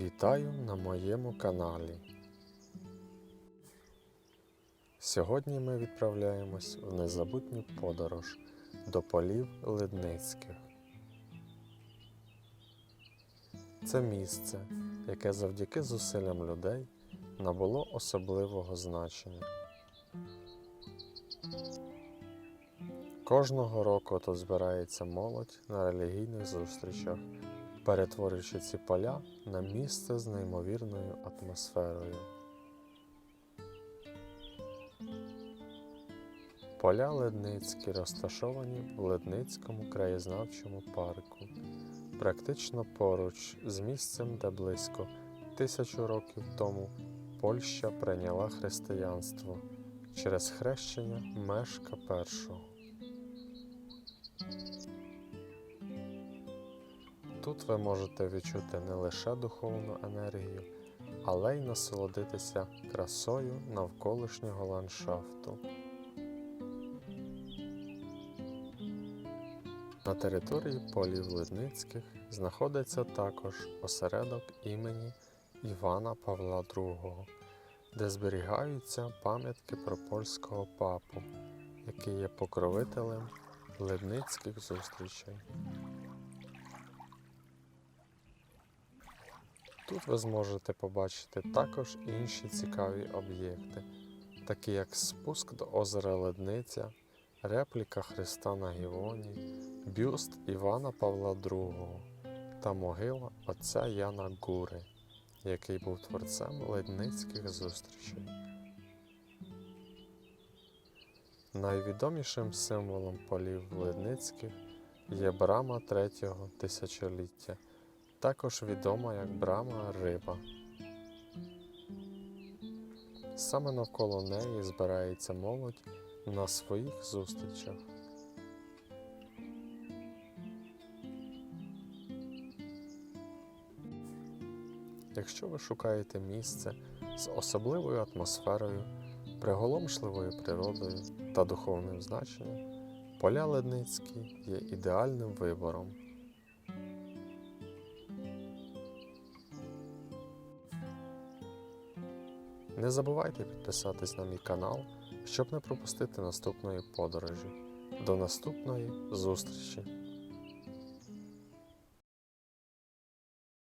Вітаю на моєму каналі. Сьогодні ми відправляємось в незабутню подорож до полів Лидницьких. Це місце, яке завдяки зусиллям людей набуло особливого значення. Кожного року тут збирається молодь на релігійних зустрічах, перетворюючи ці поля на місце з неймовірною атмосферою. Поля Ледницькі розташовані в Ледницькому краєзнавчому парку, практично поруч з місцем, де близько тисячу років тому Польща прийняла християнство через хрещення Мешка І. Тут ви можете відчути не лише духовну енергію, але й насолодитися красою навколишнього ландшафту. На території полів Лидницьких знаходиться також осередок імені Івана Павла II, де зберігаються пам'ятки про польського папу, який є покровителем лидницьких зустрічей. Тут ви зможете побачити також інші цікаві об'єкти, такі як спуск до озера Ледниця, репліка Христа на Гіоні, бюст Івана Павла II та могила отця Яна Гури, який був творцем ледницьких зустрічей. Найвідомішим символом полів Ледницьких є брама третього тисячоліття також відома як брама риба. Саме навколо неї збирається молодь на своїх зустрічах. Якщо ви шукаєте місце з особливою атмосферою, приголомшливою природою та духовним значенням, поля Ледницькі є ідеальним вибором. Не забувайте підписатись на мій канал, щоб не пропустити наступної подорожі. До наступної зустрічі!